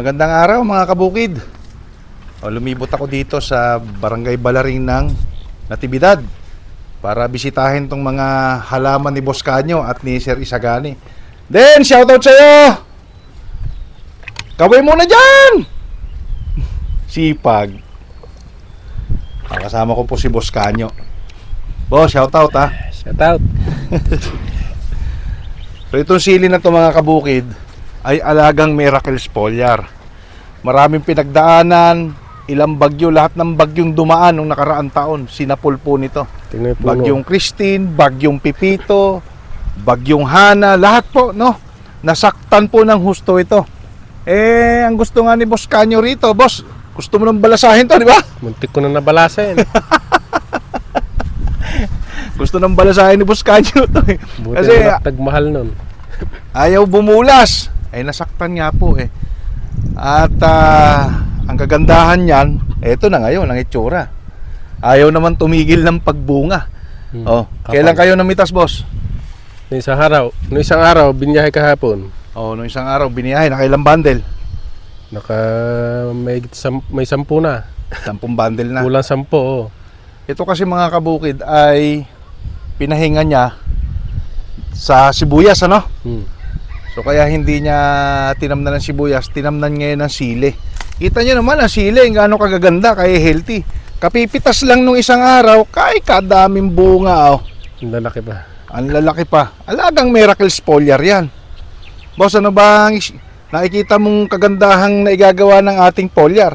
Magandang araw mga kabukid. O, lumibot ako dito sa Barangay Balaring ng Natividad para bisitahin tong mga halaman ni Boss Canyo at ni Sir Isagani. Then, shoutout sa'yo! Kaway muna dyan! Sipag. Ah, Kasama ko po si Boss Canyo. Boss, shoutout ha. Shout out. So itong sili na to mga kabukid ay alagang miracle foliar. Maraming pinagdaanan, ilang bagyo, lahat ng bagyong dumaan nung nakaraang taon, sinapul po nito. Bagyong Christine, bagyong Pipito, bagyong Hana, lahat po, no? Nasaktan po ng husto ito. Eh, ang gusto nga ni Boss Canyo rito, boss, gusto mo nang balasahin to, di ba? Muntik ko na nabalasa yan. Gusto nang balasahin ni Boss Canyo to. eh. Buti Kasi na nun. ayaw bumulas. Ay nasaktan nga po eh. At ah, ang kagandahan niyan, eto na ngayon ang itsura. Ayaw naman tumigil ng pagbunga. Hmm. Oh, Kapal. kailan kayo namitas, boss? Noong isang araw, noong isang araw, binyahe kahapon. Oh, nung isang araw biniyahe nakailang bundle? Naka may, sam, may sampu na. Sampung bundle na. Kulang sampu. Oh. Ito kasi mga kabukid ay pinahinga niya sa sibuyas, ano? Hmm. So kaya hindi niya tinamnan ng sibuyas, tinamnan ngayon ng sili. Kita niyo naman ang sili, gaano kagaganda, kaya healthy. Kapipitas lang nung isang araw, kay kadaming bunga oh. Ang lalaki pa. Ang lalaki pa. Alagang miracle foliar yan. Boss, ano bang nakikita mong kagandahang na igagawa ng ating foliar?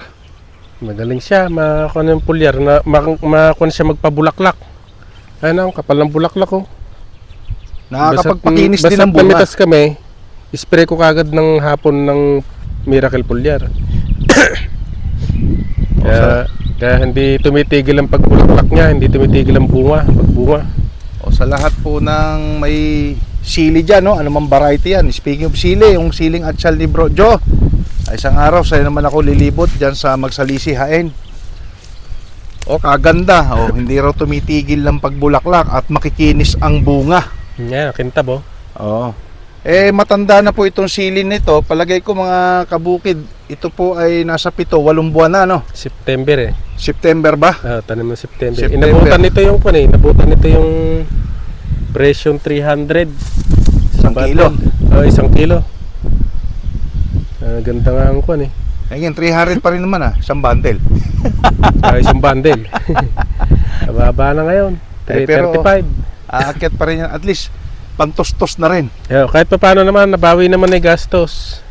Magaling siya. Makakuha ng pulyar. Na, mak- makakuha siya magpabulaklak. Ayun ang kapal ng bulaklak ko. Nakakapagpakinis din ng bunga. namitas kami, spray ko kagad ng hapon ng Miracle Pulyar. kaya, kaya hindi tumitigil ang pagbulaklak niya, hindi tumitigil ang bunga, pagbunga. O sa lahat po ng may sili dyan, no? anumang variety yan. Speaking of sili, yung siling atsal ni Bro Joe. Ay, isang araw, sa'yo naman ako lilibot dyan sa Magsalisi Hain. O, kaganda. O, hindi raw tumitigil ng pagbulaklak at makikinis ang bunga. Yan, kintab oh. Oo. Eh, matanda na po itong sili nito. Palagay ko mga kabukid, ito po ay nasa pito, walong buwan na, no? September eh. September ba? Ah, tanim ng September. September. Inabutan nito yung kun eh. Inabutan nito yung presyong 300. Isang Sa kilo. bundle. Oh, isang kilo. Ah, ganda nga ang kun eh. Ayun, 300 pa rin naman ah, isang bundle. Ah, isang bundle. Mababa na ngayon. Eh, pero- 335. Aakyat pa rin yan. At least, pantos-tos na rin. Yeah, kahit pa paano naman, nabawi naman ni gastos.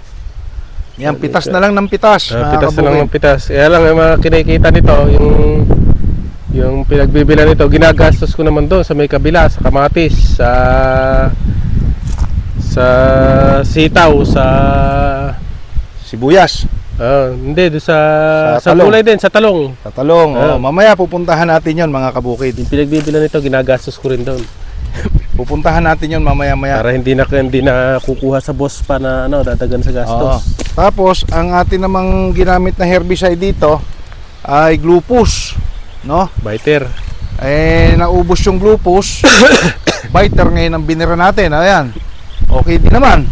Yan, pitas na lang ng pitas. Mga pitas na lang ng pitas. Kaya lang, yung mga kinikita nito, yung yung pinagbibila nito, ginagastos ko naman doon sa may kabila, sa kamatis, sa sa sitaw, sa Sibuyas, ah, hindi, doon sa Sa sa, gulay din, sa talong. sa talong. Ah. Oh, mamaya pupuntahan natin yon mga kabukid. Yung pinagbibila nito, ginagastos ko rin doon. Pupuntahan natin yon mamaya-maya. Para hindi na hindi na kukuha sa boss pa na ano, dadagan sa Oo. gastos. Tapos, ang atin namang ginamit na herbicide dito ay glupus. No? Biter. Eh, naubos yung glupus. Biter ngayon ang binira natin. Ayan. Okay din naman.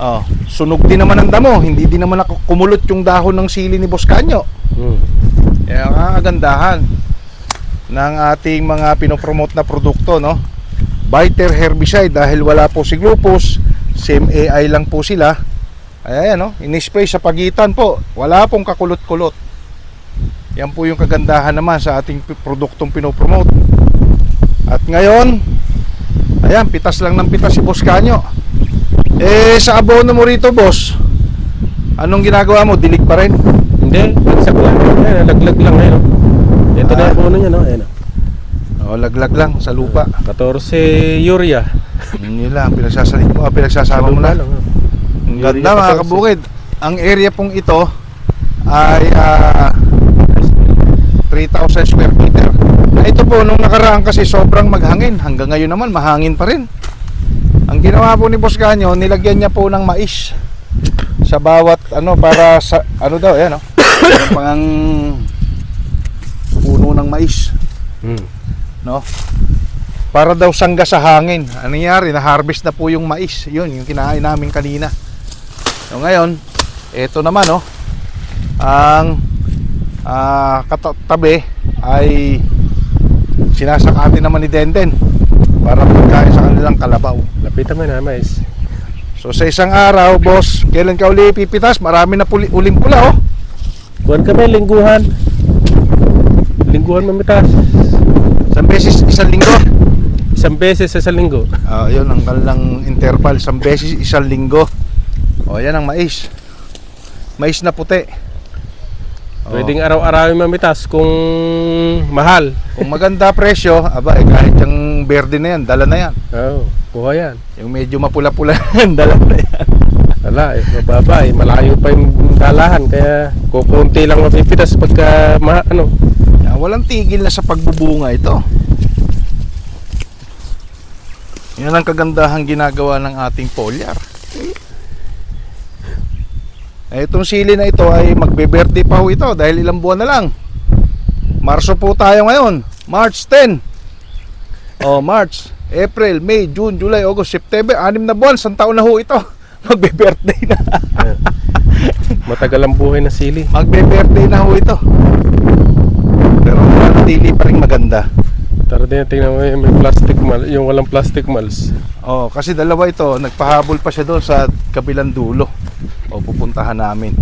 Oh, sunog din naman ang damo. Hindi din naman kumulot yung dahon ng sili ni Boss Canyo. Hmm. Kaya ang kagandahan ng ating mga pinopromote na produkto, no? Biter herbicide dahil wala po si Glupus, same AI lang po sila. Ay, ayan, no? Inispray sa pagitan po. Wala pong kakulot-kulot. Yan po yung kagandahan naman sa ating produktong pinopromote. At ngayon, ayan, pitas lang ng pitas si Boss Canyo. Eh, sa abono mo rito, boss, anong ginagawa mo? Dilig pa rin? Hindi, bagsak lang. Ayan, laglag lang ngayon. Ito na Ah. ang puno niya, no? Ayan. O, laglag lang sa lupa. 14 urea. Yun lang, pinagsasalit mo, ah, pinagsasama mo na. lang. Ang ganda mga 14. kabukid. Ang area pong ito ay ah, 3,000 square meter. Na ito po, nung nakaraan kasi sobrang maghangin. Hanggang ngayon naman, mahangin pa rin. Ang ginawa po ni Boss Ganyo, nilagyan niya po ng mais sa bawat ano para sa ano daw ayan oh. Pang puno ng mais. No? Para daw sangga sa hangin. Ano nangyari? Na-harvest na po yung mais. Yun, yung kinain namin kanina. So ngayon, Ito naman oh. Ang ah, katabi ay sinasakati naman ni Denden para pagkain sa kanilang kalabaw. Lapitan mo na, mais. So sa isang araw, boss, kailan ka uli pipitas? Marami na puli, uling pula oh. Buwan kami, lingguhan. Lingguhan mamitas. Isang beses, isang linggo. Isang beses sa isang linggo. Ah, yun ang kanilang interval, isang beses, isang linggo. O, yan ang mais. Mais na puti. O, Pwedeng araw-arawin mamitas kung mahal. Kung maganda presyo, aba, eh, kahit yung berde na yan, dala na yan. Oo, kuha yan. Yung medyo mapula-pula yan, dala na yan. Wala eh, mababa eh. Malayo pa yung dalahan. Kaya kukunti lang mapipitas pagka ma, ano. Walang tigil na sa pagbubunga ito. Yan ang kagandahang ginagawa ng ating foliar. Eh, itong sili na ito ay magbe-birthday pa ho ito dahil ilang buwan na lang. Marso po tayo ngayon. March 10. Oh, March, April, May, June, July, August, September. Anim na buwan. Isang taon na ho ito. Magbe-birthday na. Matagal ang buhay ng sili. Magbe-birthday na ho ito. Pero manatili pa rin maganda. Tara din, tingnan mo yung plastic mal, yung walang plastic mals. Oh, kasi dalawa ito, nagpahabol pa siya doon sa kabilang dulo. O pupuntahan namin.